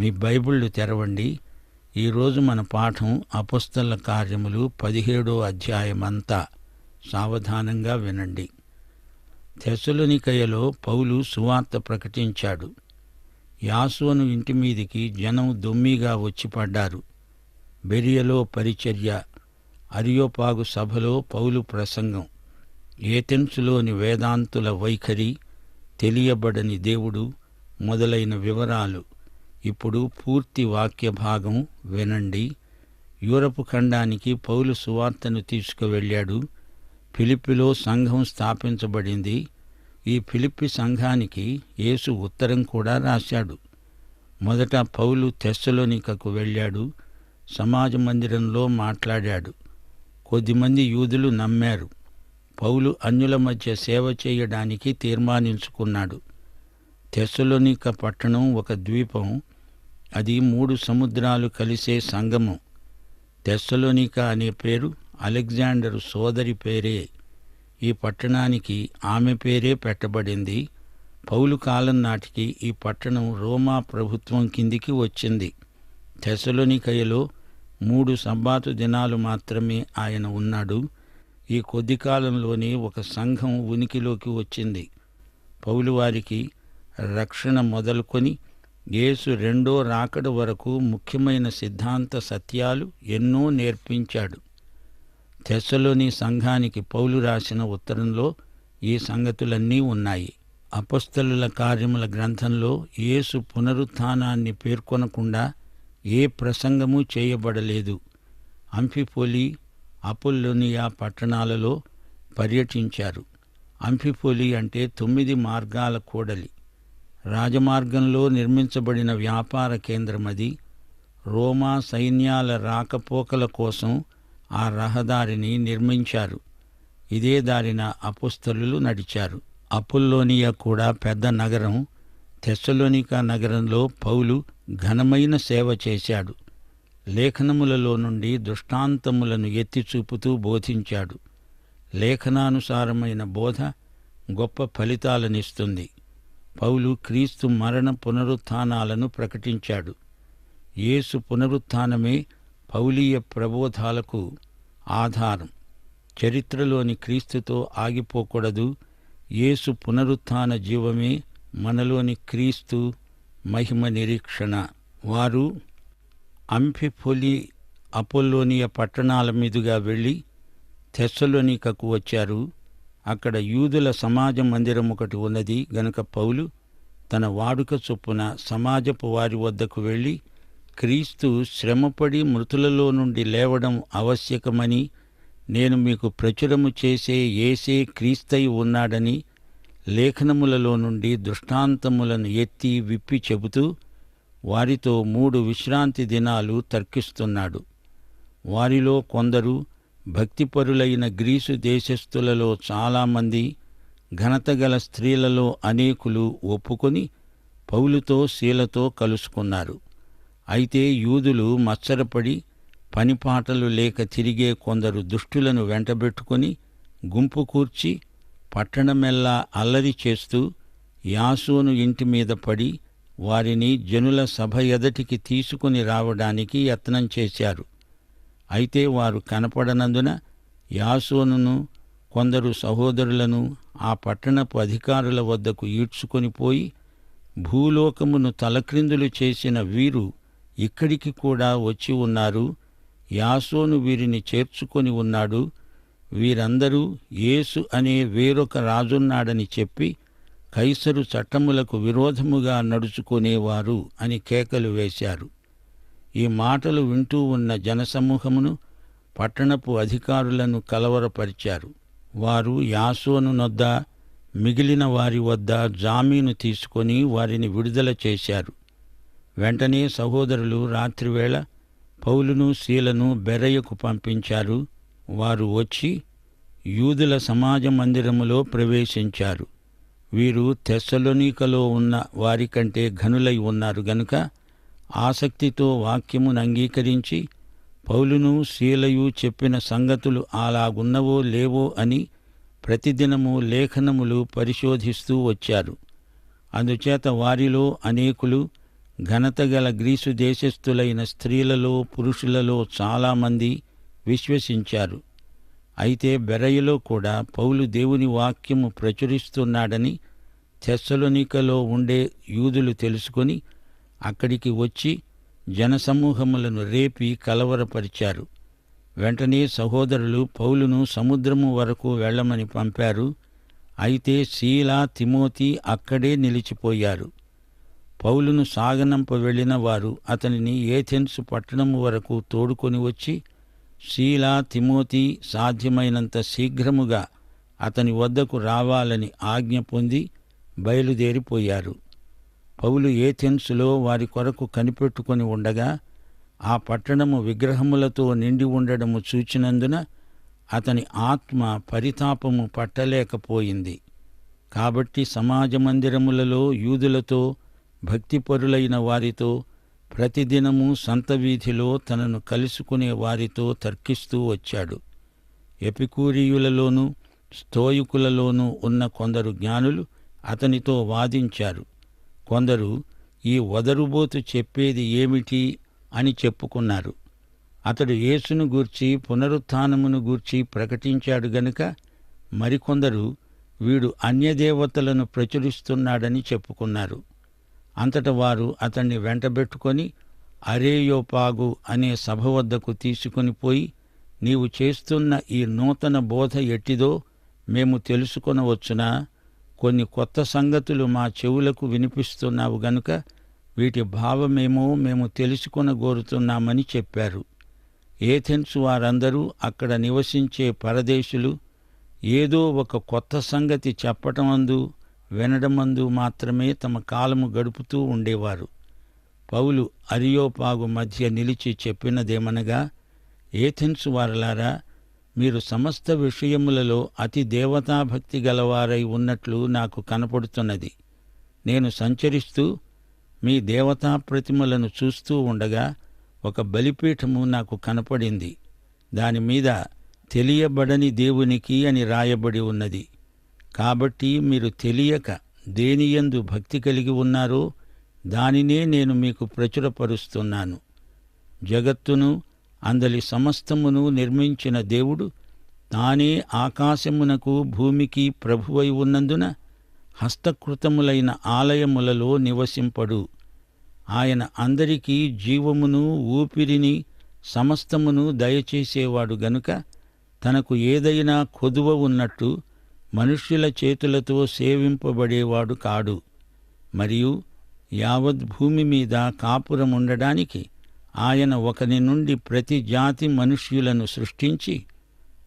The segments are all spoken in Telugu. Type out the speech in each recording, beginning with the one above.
మీ బైబిళ్ళు తెరవండి. ఈరోజు మన పాఠం అపుస్తల కార్యములు పదిహేడో అధ్యాయమంతా. సావధానంగా వినండి. తెసలునికయలో పౌలు సువార్త ప్రకటించాడు. యాసోను ఇంటి మీదికి జనం దొమ్మిగా వచ్చిపడ్డారు బెరియలో పరిచర్య అరియోపాగు సభలో పౌలు ప్రసంగం. ఏథెన్సులోని వేదాంతుల వైఖరి తెలియబడని దేవుడు మొదలైన వివరాలు. ఇప్పుడు పూర్తి వాక్య భాగం వినండి. యూరప్ ఖండానికి పౌలు సువార్తను తీసుకువెళ్ళాడు. ఫిలిప్పిలో సంఘం స్థాపించబడింది. ఈ ఫిలిప్పి సంఘానికి యేసు ఉత్తరం కూడా రాశాడు. మొదట పౌలు తెస్సలోనికకు వెళ్ళాడు. సమాజ మందిరంలో మాట్లాడాడు. కొద్దిమంది యూదులు నమ్మారు. పౌలు అన్యుల మధ్య సేవ చేయడానికి తీర్మానించుకున్నాడు. తెస్సలోనిక పట్టణం ఒక ద్వీపం. అది మూడు సముద్రాలు కలిసే సంగమం. తెస్సలోనిక అనే పేరు అలెగ్జాండరు సోదరి పేరే. ఈ పట్టణానికి ఆమె పేరే పెట్టబడింది. పౌలు కాలం నాటికి ఈ పట్టణం రోమా ప్రభుత్వం కిందికి వచ్చింది. తెసలోనికయలో మూడు సబ్బాతు దినాలు మాత్రమే ఆయన ఉన్నాడు. ఈ కొద్ది కాలంలోనే ఒక సంఘం ఉనికిలోకి వచ్చింది. పౌలు వారికి రక్షణ మొదలుకొని యేసు రెండో రాకడ వరకు ముఖ్యమైన సిద్ధాంత సత్యాలు ఎన్నో నేర్పించాడు. తెస్సలోని సంఘానికి పౌలు రాసిన ఉత్తరంలో ఈ సంగతులన్నీ ఉన్నాయి. అపస్థలుల కార్యముల గ్రంథంలో యేసు పునరుత్థానాన్ని పేర్కొనకుండా ఏ ప్రసంగము చేయబడలేదు. అంఫిపోలి అపుల్లోనియా పట్టణాలలో పర్యటించారు. అంఫిపోలి అంటే తొమ్మిది మార్గాల కూడలి. రాజమార్గంలో నిర్మించబడిన వ్యాపార కేంద్రమది. రోమా సైన్యాల రాకపోకల కోసం ఆ రహదారిని నిర్మించారు. ఇదే దారిన అపుస్తలు నడిచారు. అపుల్లోనియా కూడా పెద్ద నగరం. తెస్సలోనికా నగరంలో పౌలు ఘనమైన సేవ చేశాడు. లేఖనములలో నుండి దృష్టాంతములను ఎత్తి చూపుతూ బోధించాడు. లేఖనానుసారమైన బోధ గొప్ప ఫలితాలనిస్తుంది. పౌలు క్రీస్తు మరణ పునరుత్థానాలను ప్రకటించాడు. యేసు పునరుత్థానమే పౌలీయ ప్రబోధాలకు ఆధారం. చరిత్రలోని క్రీస్తుతో ఆగిపోకూడదు. యేసు పునరుత్థాన జీవమే మనలోని క్రీస్తు మహిమ నిరీక్షణ. వారు అంఫిఫొలి అపోలోనియ పట్టణాల మీదుగా వెళ్ళి తెస్సలోనికకు వచ్చారు. అక్కడ యూదుల సమాజ మందిరం ఒకటి ఉన్నది. గనుక పౌలు తన వాడుక చొప్పున సమాజపు వారి వద్దకు వెళ్ళి క్రీస్తు శ్రమపడి మృతులలో నుండి లేవడం ఆవశ్యకమని నేను మీకు ప్రచురము చేసే ఏసే క్రీస్తై ఉన్నాడని లేఖనములలో నుండి దృష్టాంతములను ఎత్తి విప్పి చెబుతూ వారితో మూడు విశ్రాంతి దినాలు తర్కిస్తున్నాడు. వారిలో కొందరు భక్తిపరులైన గ్రీసు దేశస్థులలో చాలామంది ఘనతగల స్త్రీలలో అనేకులు ఒప్పుకొని పౌలుతో శీలతో కలుసుకున్నారు. అయితే యూదులు మత్సరపడి పనిపాటలు లేక తిరిగే కొందరు దుష్టులను వెంటబెట్టుకొని గుంపు కూర్చి పట్టణమెల్లా అల్లరి చేస్తూ యాసోను ఇంటి మీద పడి వారిని జనుల సభ ఎదటికి తీసుకుని రావడానికి యత్నం చేశారు. అయితే వారు కనపడనందున యాసోనును కొందరు సహోదరులను ఆ పట్టణపు అధికారుల వద్దకు ఈడ్చుకొని పోయి భూలోకమును తలక్రిందులు చేసిన వీరు ఇక్కడికి కూడా వచ్చి ఉన్నారు. యాసోను వీరిని చేర్చుకొని ఉన్నాడు. వీరందరూ యేసు అనే వేరొక రాజున్నాడని చెప్పి కైసరు చట్టములకు విరోధముగా నడుచుకునేవారు అని కేకలు వేశారు. ఈ మాటలు వింటూ ఉన్న జనసమూహమును పట్టణపు అధికారులను కలవరపరిచారు. వారు యాసోను నొద్ద మిగిలిన వారి వద్ద జామీను తీసుకొని వారిని విడుదల చేశారు. వెంటనే సహోదరులు రాత్రివేళ పౌలును శీలను బెరయ్యకు పంపించారు. వారు వచ్చి యూదుల సమాజ మందిరములో ప్రవేశించారు. వీరు తెస్సలోనికలో ఉన్న వారికంటే ఘనులై ఉన్నారు గనుక ఆసక్తితో వాక్యమును అంగీకరించి పౌలును శీలయు చెప్పిన సంగతులు అలాగున్నవో లేవో అని ప్రతిదినము లేఖనములు పరిశోధిస్తూ వచ్చారు. అందుచేత వారిలో అనేకులు ఘనతగల గ్రీసు దేశస్థులైన స్త్రీలలో పురుషులలో చాలామంది విశ్వసించారు. అయితే బెరయలో కూడా పౌలు దేవుని వాక్యము ప్రచురిస్తున్నాడని తెస్సలోనికలో ఉండే యూదులు తెలుసుకొని అక్కడికి వచ్చి జనసమూహములను రేపి కలవరపరిచారు. వెంటనే సహోదరులు పౌలును సముద్రము వరకు వెళ్ళమని పంపారు. అయితే శీలా తిమోతి అక్కడే నిలిచిపోయారు. పౌలును సాగనంప వెళ్ళిన వారు అతనిని ఏథెన్సు పట్టణము వరకు తోడుకొని వచ్చి శీలా తిమోతి సాధ్యమైనంత శీఘ్రముగా అతని వద్దకు రావాలని ఆజ్ఞ పొంది బయలుదేరిపోయారు. పౌలు ఏథెన్సులో వారి కొరకు కనిపెట్టుకొని ఉండగా ఆ పట్టణము విగ్రహములతో నిండి ఉండడము చూచినందున అతని ఆత్మ పరితాపము పట్టలేకపోయింది. కాబట్టి సమాజ మందిరములలో యూదులతో భక్తిపరులైన వారితో ప్రతిదినము సంత వీధిలో తనను కలుసుకునే వారితో తర్కిస్తూ వచ్చాడు. ఎపికూరియులలోనూ స్తోయుకులలోనూ ఉన్న కొందరు జ్ఞానులు అతనితో వాదించారు. కొందరు ఈ వదరుబోతు చెప్పేది ఏమిటి అని చెప్పుకున్నారు. అతడు యేసును గూర్చి పునరుత్థానమును గూర్చి ప్రకటించాడు గనుక మరికొందరు వీడు అన్యదేవతలను ప్రచురిస్తున్నాడని చెప్పుకున్నారు. అంతట వారు అతన్ని వెంటబెట్టుకొని అరేయోపాగు అనే సభ వద్దకు తీసుకుని పోయి నీవు చేస్తున్న ఈ నూతన బోధ ఎట్టిదో మేము తెలుసుకొనవచ్చునా? కొన్ని కొత్త సంగతులు మా చెవులకు వినిపిస్తున్నావు గనుక వీటి భావమేమో మేము తెలుసుకొనగోరుతున్నామని చెప్పారు. ఏథెన్స్ వారందరూ అక్కడ నివసించే పరదేశులు ఏదో ఒక కొత్త సంగతి చెప్పటమందు వినడమందు మాత్రమే తమ కాలము గడుపుతూ ఉండేవారు. పౌలు అరియోపాగు మధ్య నిలిచి చెప్పినదేమనగా ఏథెన్స్ వారలారా మీరు సమస్త విషయములలో అతి దేవతాభక్తి గలవారై ఉన్నట్లు నాకు కనపడుతున్నది. నేను సంచరిస్తూ మీ దేవతా ప్రతిమలను చూస్తూ ఉండగా ఒక బలిపీఠము నాకు కనపడింది. దాని మీద తెలియబడని దేవునికి అని రాయబడి ఉన్నది. కాబట్టి మీరు తెలియక దేనియందు భక్తి కలిగి ఉన్నారో దానినే నేను మీకు ప్రచురపరుస్తున్నాను. జగత్తును అందలి సమస్తమును నిర్మించిన దేవుడు తానే ఆకాశమునకు భూమికి ప్రభువై ఉన్నందున హస్తకృతములైన ఆలయములలో నివసింపడు. ఆయన అందరికీ జీవమును ఊపిరిని సమస్తమును దయచేసేవాడు గనుక తనకు ఏదైనా కొదువ ఉన్నట్టు మనుష్యుల చేతులతో సేవింపబడేవాడు కాడు. మరియు యావత్ భూమి మీద కాపురముండడానికి ఆయన ఒకని నుండి ప్రతి జాతి మనుష్యులను సృష్టించి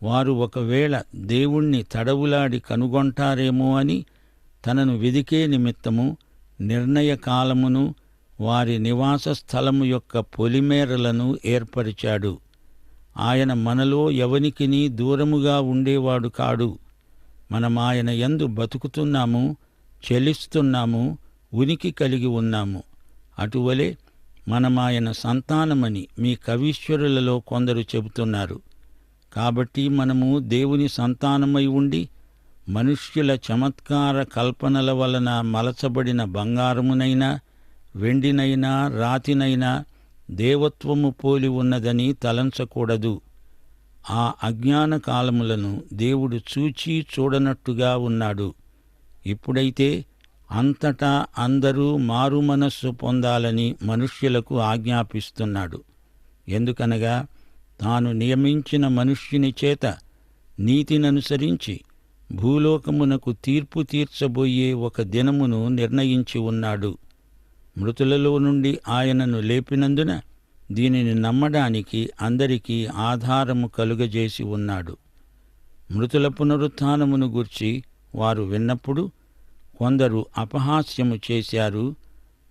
వారు ఒకవేళ దేవుణ్ణి తడవులాడి కనుగొంటారేమో అని తనను వెదికే నిమిత్తము నిర్ణయకాలమును వారి నివాస స్థలము యొక్క పొలిమేరలను ఏర్పరిచాడు. ఆయన మనలో ఎవనికిని దూరముగా ఉండేవాడు కాడు. మనం ఆయన ఎందు బతుకుతున్నాము చెలిస్తున్నాము ఉనికి కలిగి ఉన్నాము. అటువలే మనమాయన సంతానమని మీ కవీశ్వరులలో కొందరు చెబుతున్నారు. కాబట్టి మనము దేవుని సంతానమై ఉండి మనుష్యుల చమత్కార కల్పనల వలన మలచబడిన బంగారమునైనా వెండినైనా రాతినైనా దేవత్వము పోలి ఉన్నదని తలంచకూడదు. ఆ అజ్ఞాన కాలములను దేవుడు చూచి చూడనట్టుగా ఉన్నాడు. ఇప్పుడైతే అంతటా అందరూ మారు మనస్సు పొందాలని మనుష్యులకు ఆజ్ఞాపిస్తున్నాడు. ఎందుకనగా తాను నియమించిన మనుష్యుని చేత నీతిననుసరించి భూలోకమునకు తీర్పు తీర్చబోయే ఒక దినమును నిర్ణయించి ఉన్నాడు. మృతులలో నుండి ఆయనను లేపినందున దీనిని నమ్మడానికి అందరికీ ఆధారము కలుగజేసి ఉన్నాడు. మృతుల పునరుత్నమును గూర్చి వారు విన్నప్పుడు కొందరు అపహాస్యము చేశారు.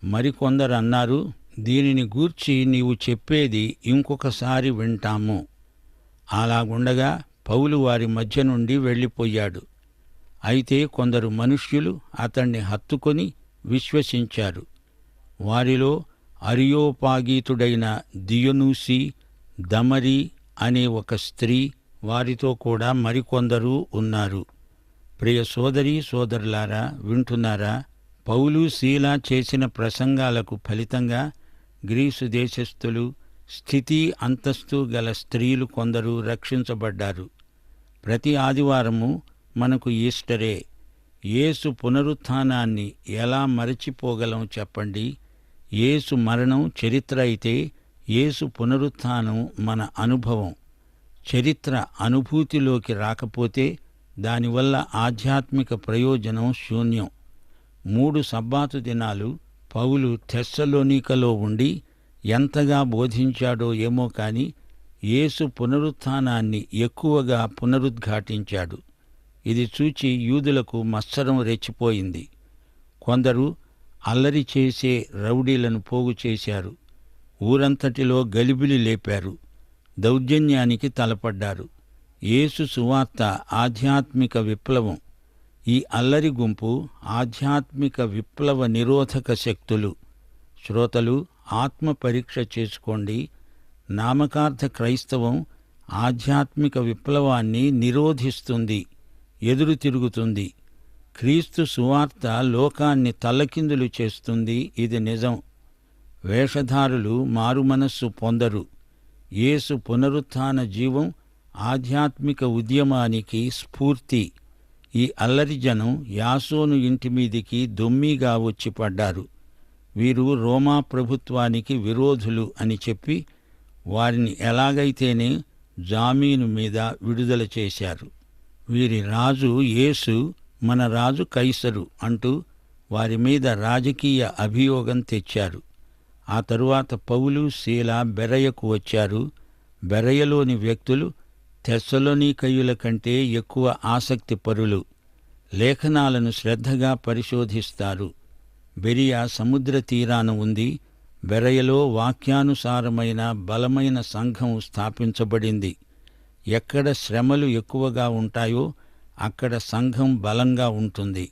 మరికొందరు అన్నారు దీనిని గూర్చి నీవు చెప్పేది ఇంకొకసారి వింటాము. అలాగుండగా పౌలు వారి మధ్య నుండి వెళ్ళిపోయాడు. అయితే కొందరు మనుష్యులు అతణ్ణి హత్తుకొని విశ్వసించారు. వారిలో అరియోపాగీతుడైన దియనూసి దమరి అనే ఒక స్త్రీ వారితో కూడా మరికొందరు ఉన్నారు. ప్రియ సోదరి సోదరులారా వింటున్నారా? పౌలు శీల చేసిన ప్రసంగాలకు ఫలితంగా గ్రీసు దేశస్థులు స్థితి అంతస్తు గల స్త్రీలు కొందరు రక్షించబడ్డారు. ప్రతి ఆదివారము మనకు ఈస్టరే. యేసు పునరుత్థానాన్ని ఎలా మరచిపోగలం చెప్పండి? యేసు మరణం చరిత్ర అయితే యేసు పునరుత్థానం మన అనుభవం. చరిత్ర అనుభూతిలోకి రాకపోతే దానివల్ల ఆధ్యాత్మిక ప్రయోజనం శూన్యం. మూడు సబ్బాతు దినాలు పౌలు తెస్సలోనికలో ఉండి ఎంతగా బోధించాడో ఏమో కాని యేసు పునరుత్థానాన్ని ఎక్కువగా పునరుద్ఘాటించాడు. ఇది చూచి యూదులకు మత్సరం రెచ్చిపోయింది. కొందరు అల్లరి చేసే రౌడీలను పోగు చేశారు. ఊరంతటిలో గలిబిలి లేపారు. దౌర్జన్యానికి తలపడ్డారు. యేసు సువార్త ఆధ్యాత్మిక విప్లవం. ఈ అల్లరి గుంపు ఆధ్యాత్మిక విప్లవ నిరోధక శక్తులు. శ్రోతలు ఆత్మ పరీక్ష చేసుకోండి. నామకార్థ క్రైస్తవం ఆధ్యాత్మిక విప్లవాన్ని నిరోధిస్తుంది ఎదురు తిరుగుతుంది. క్రీస్తు సువార్త లోకాన్ని తల్లకిందులు చేస్తుంది ఇది నిజం. వేషధారులు మారుమనస్సు పొందరు. యేసు పునరుత్థాన జీవం ఆధ్యాత్మిక ఉద్యమానికి స్ఫూర్తి. ఈ అల్లరి జనం యాసోను ఇంటి మీదికి దొమ్మిగా వచ్చి పడ్డారు. వీరు రోమా ప్రభుత్వానికి విరోధులు అని చెప్పి వారిని ఎలాగైతేనే జామీను మీద విడుదల చేశారు. వీరి రాజు యేసు మన రాజు కైసరు అంటూ వారి మీద రాజకీయ అభియోగం తెచ్చారు. ఆ తరువాత పౌలు శీల బెరయకు వచ్చారు. బెరయలోని వ్యక్తులు తెస్సలోనికయుల కంటే ఎక్కువ ఆసక్తి పరులు. లేఖనాలను శ్రద్ధగా పరిశోధిస్తారు. బెరియా సముద్ర తీరాన ఉంది. బెరయలో వాక్యానుసారమైన బలమైన సంఘం స్థాపించబడింది. ఎక్కడ శ్రమలు ఎక్కువగా ఉంటాయో అక్కడ సంఘం బలంగా ఉంటుంది.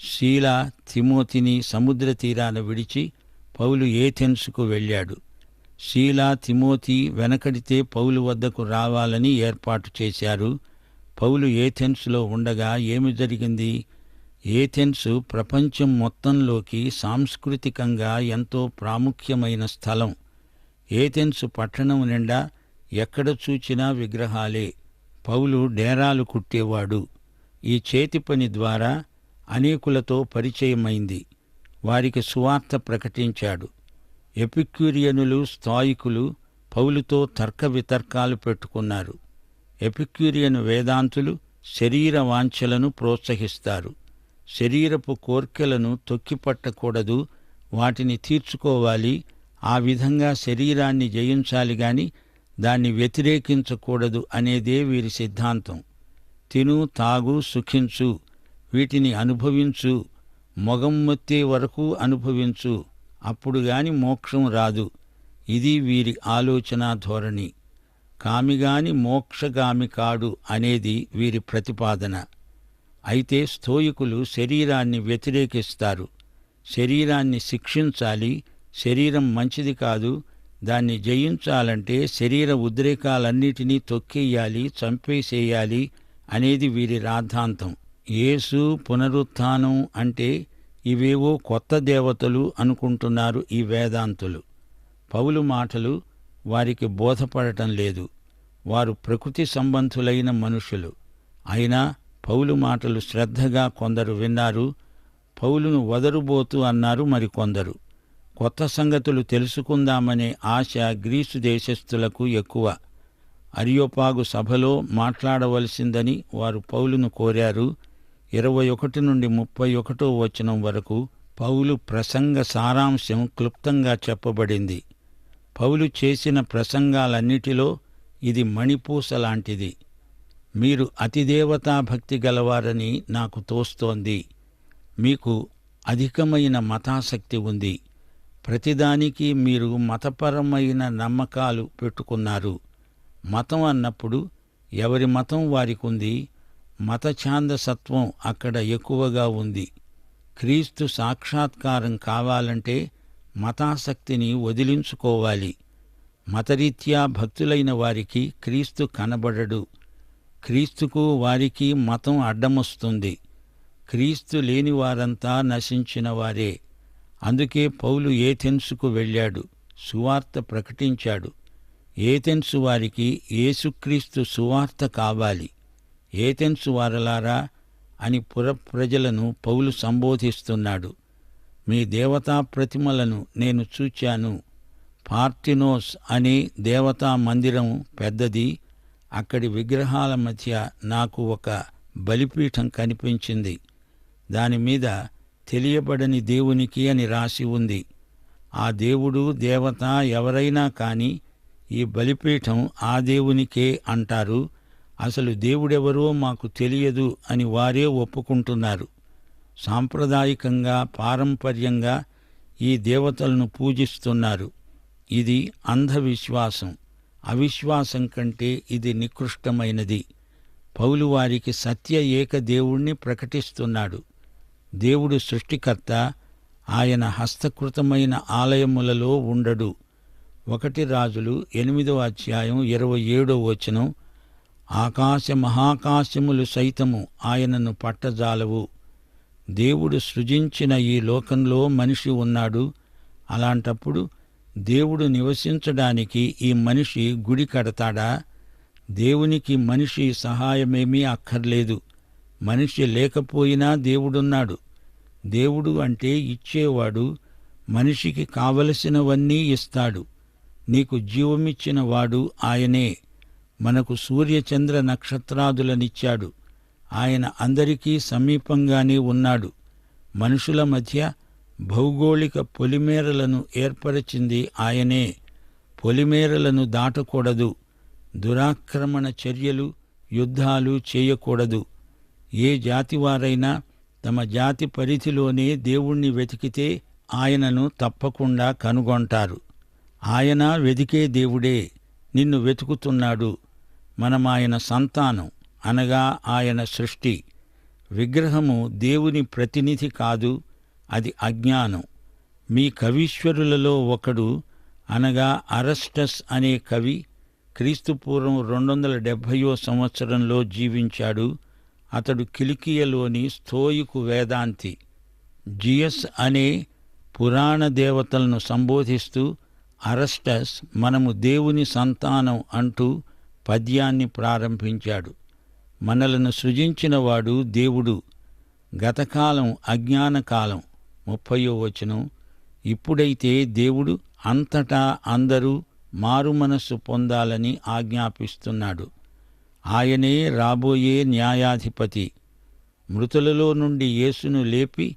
శీల తిమోతిని సముద్ర తీరాన విడిచి పౌలు ఏథెన్స్కు వెళ్ళాడు. శీలా తిమోతి వెనకడితే పౌలు వద్దకు రావాలని ఏర్పాటు చేశారు. పౌలు ఏథెన్సులో ఉండగా ఏమి జరిగింది? ఏథెన్సు ప్రపంచం మొత్తంలోకి సాంస్కృతికంగా ఎంతో ప్రాముఖ్యమైన స్థలం. ఏథెన్సు పట్టణం నిండా ఎక్కడ చూచినా విగ్రహాలే. పౌలు డేరాలు కుట్టేవాడు. ఈ చేతి పని ద్వారా అనేకులతో పరిచయమైంది. వారికి సువార్త ప్రకటించాడు. ఎపిక్యూరియనులు స్థాయికులు పౌలుతో తర్క వితర్కాలు పెట్టుకున్నారు. ఎపిక్యూరియన్ వేదాంతులు శరీర వాంఛలను ప్రోత్సహిస్తారు. శరీరపు కోర్కెలను తొక్కిపట్టకూడదు వాటిని తీర్చుకోవాలి ఆ విధంగా శరీరాన్ని జయించాలి గాని దాన్ని వ్యతిరేకించకూడదు అనేదే వీరి సిద్ధాంతం. తిను తాగు సుఖించు వీటిని అనుభవించు మొగం మొత్తే వరకు అనుభవించు. అప్పుడు గాని మోక్షం రాదు. ఇది వీరి ఆలోచన ధోరణి. కామిగాని మోక్షగామి కాడు అనేది వీరి ప్రతిపాదన. అయితే స్థోయికులు శరీరాన్ని వ్యతిరేకిస్తారు. శరీరాన్ని శిక్షించాలి. శరీరం మంచిది కాదు. దాన్ని జయించాలంటే శరీర ఉద్రేకాలన్నిటినీ తొక్కేయాలి చంపేసేయాలి అనేది వీరి రాద్ధాంతం. యేసు పునరుత్థానం అంటే ఇవేవో కొత్త దేవతలు అనుకుంటున్నారు ఈ వేదాంతులు. పౌలు మాటలు వారికి బోధపడటం లేదు. వారు ప్రకృతి సంబంధులైన మనుషులు. అయినా పౌలు మాటలు శ్రద్ధగా కొందరు విన్నారు. పౌలును వదరుబోతు అన్నారు మరికొందరు కొత్త సంగతులు తెలుసుకుందామనే ఆశ గ్రీసు దేశస్థులకు ఎక్కువ. అరియోపాగు సభలో మాట్లాడవలసిందని వారు పౌలును కోరారు. ఇరవై ఒకటి నుండి ముప్పై ఒకటో వచనం వరకు పౌలు ప్రసంగ సారాంశం క్లుప్తంగా చెప్పబడింది. పౌలు చేసిన ప్రసంగాలన్నిటిలో ఇది మణిపూస లాంటిది. మీరు అతిదేవతా భక్తి గలవారని నాకు తోస్తోంది. మీకు అధికమైన మతాసక్తి ఉంది. ప్రతిదానికి మీరు మతపరమైన నమ్మకాలు పెట్టుకున్నారు. మతం అన్నప్పుడు ఎవరి మతం వారికి మతఛాందసత్వం అక్కడ ఎక్కువగా ఉంది. క్రీస్తు సాక్షాత్కారం కావాలంటే మతాసక్తిని వదిలించుకోవాలి. మతరీత్యా భక్తులైన వారికి క్రీస్తు కనబడడు. క్రీస్తుకు వారికి మతం అడ్డమొస్తుంది. క్రీస్తు లేని వారంతా నశించిన వారే అందుకే పౌలు ఏథెన్సుకు వెళ్ళాడు. సువార్త ప్రకటించాడు. ఏథెన్సు వారికి యేసుక్రీస్తు సువార్త కావాలి. ఏథెన్సు వారలారా అని పురప్రజలను పౌలు సంబోధిస్తున్నాడు. మీ దేవతా ప్రతిమలను నేను చూచాను. పార్థినోస్ అనే దేవతా మందిరం పెద్దది. అక్కడి విగ్రహాల మధ్య నాకు ఒక బలిపీఠం కనిపించింది. దాని మీద తెలియబడని దేవునికి అని రాసి ఉంది. ఆ దేవుడు దేవత ఎవరైనా కానీ ఈ బలిపీఠం ఆ దేవునికే అంటారు. అసలు దేవుడెవరో మాకు తెలియదు అని వారే ఒప్పుకుంటున్నారు. సాంప్రదాయికంగా పారంపర్యంగా ఈ దేవతలను పూజిస్తున్నారు. ఇది అంధవిశ్వాసం. అవిశ్వాసం కంటే ఇది నికృష్టమైనది. పౌలు వారికి సత్య ఏక దేవుణ్ణి ప్రకటిస్తున్నాడు. దేవుడు సృష్టికర్త ఆయన హస్తకృతమైన ఆలయములలో ఉండడు. ఒకటి రాజులు ఎనిమిదవ అధ్యాయం ఇరవై ఏడో వచనం ఆకాశ మహాకాశములు సైతము ఆయనను పట్టజాలవు. దేవుడు సృజించిన ఈ లోకంలో మనిషి ఉన్నాడు. అలాంటప్పుడు దేవుడు నివసించడానికి ఈ మనిషి గుడి కడతాడా? దేవునికి మనిషి సహాయమేమీ అక్కర్లేదు. మనిషి లేకపోయినా దేవుడున్నాడు. దేవుడు అంటే ఇచ్చేవాడు మనిషికి కావలసినవన్నీ ఇస్తాడు. నీకు జీవమిచ్చిన వాడు ఆయనే. మనకు సూర్యచంద్ర నక్షత్రాదులనిచ్చాడు. ఆయన అందరికీ సమీపంగానే ఉన్నాడు. మనుషుల మధ్య భౌగోళిక పొలిమేరలను ఏర్పరిచింది ఆయనే. పొలిమేరలను దాటకూడదు. దురాక్రమణ చర్యలు యుద్ధాలు చేయకూడదు. ఏ జాతివారైనా తమ జాతి పరిధిలోనే దేవుణ్ణి వెతికితే ఆయనను తప్పకుండా కనుగొంటారు. ఆయన వెదికే దేవుడే. నిన్ను వెతుకుతున్నాడు. మనం ఆయన సంతానం అనగా ఆయన సృష్టి. విగ్రహము దేవుని ప్రతినిధి కాదు అది అజ్ఞానం. మీ కవీశ్వరులలో ఒకడు అనగా అరస్టస్ అనే కవి క్రీస్తుపూర్వం రెండు వందల డెబ్భయో సంవత్సరంలో జీవించాడు. అతడు కిలికియలోని స్థోయికు వేదాంతి. జియస్ అనే పురాణ దేవతలను సంబోధిస్తూ అరస్టస్ మనము దేవుని సంతానం అంటూ పద్యాన్ని ప్రారంభించాడు. మనలను సృజించినవాడు దేవుడు. గతకాలం అజ్ఞానకాలం ముప్పయో వచనం. ఇప్పుడైతే దేవుడు అంతటా అందరూ మారుమనస్సు పొందాలని ఆజ్ఞాపిస్తున్నాడు. ఆయనే రాబోయే న్యాయాధిపతి. మృతులలో నుండి యేసును లేపి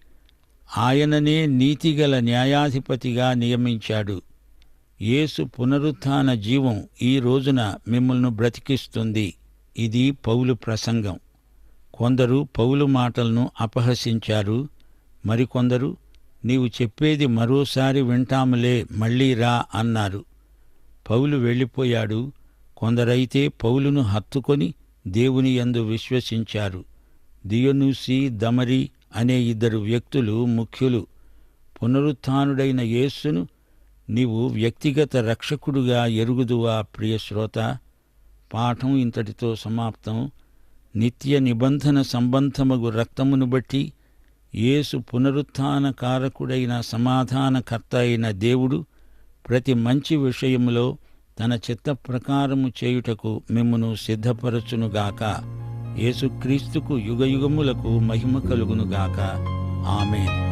ఆయననే నీతిగల న్యాయాధిపతిగా నియమించాడు. యేసు పునరుత్థాన జీవం ఈ రోజున మిమ్మల్ని బ్రతికిస్తుంది. ఇది పౌలు ప్రసంగం. కొందరు పౌలు మాటలను అపహసించారు. మరికొందరు నీవు చెప్పేది మరోసారి వింటాములే మళ్ళీ రా అన్నారు. పౌలు వెళ్ళిపోయాడు. కొందరైతే పౌలును హత్తుకొని దేవుని యందు విశ్వసించారు. దియనూసి దమరి అనే ఇద్దరు వ్యక్తులు ముఖ్యులు. పునరుత్థానుడైన యేస్సును నీవు వ్యక్తిగత రక్షకుడుగా ఎరుగుదువా ప్రియ శ్రోత. పాఠం ఇంతటితో సమాప్తం. నిత్య నిబంధన సంబంధమగు రక్తమును బట్టి యేసు పునరుత్థాన కారకుడైన సమాధానకర్త అయిన దేవుడు ప్రతి మంచి విషయములో తన చిత్త ప్రకారము చేయుటకు మిమ్మును సిద్ధపరచునుగాక యేసుక్రీస్తుకు యుగయుగములకు మహిమ కలుగునుగాక ఆమె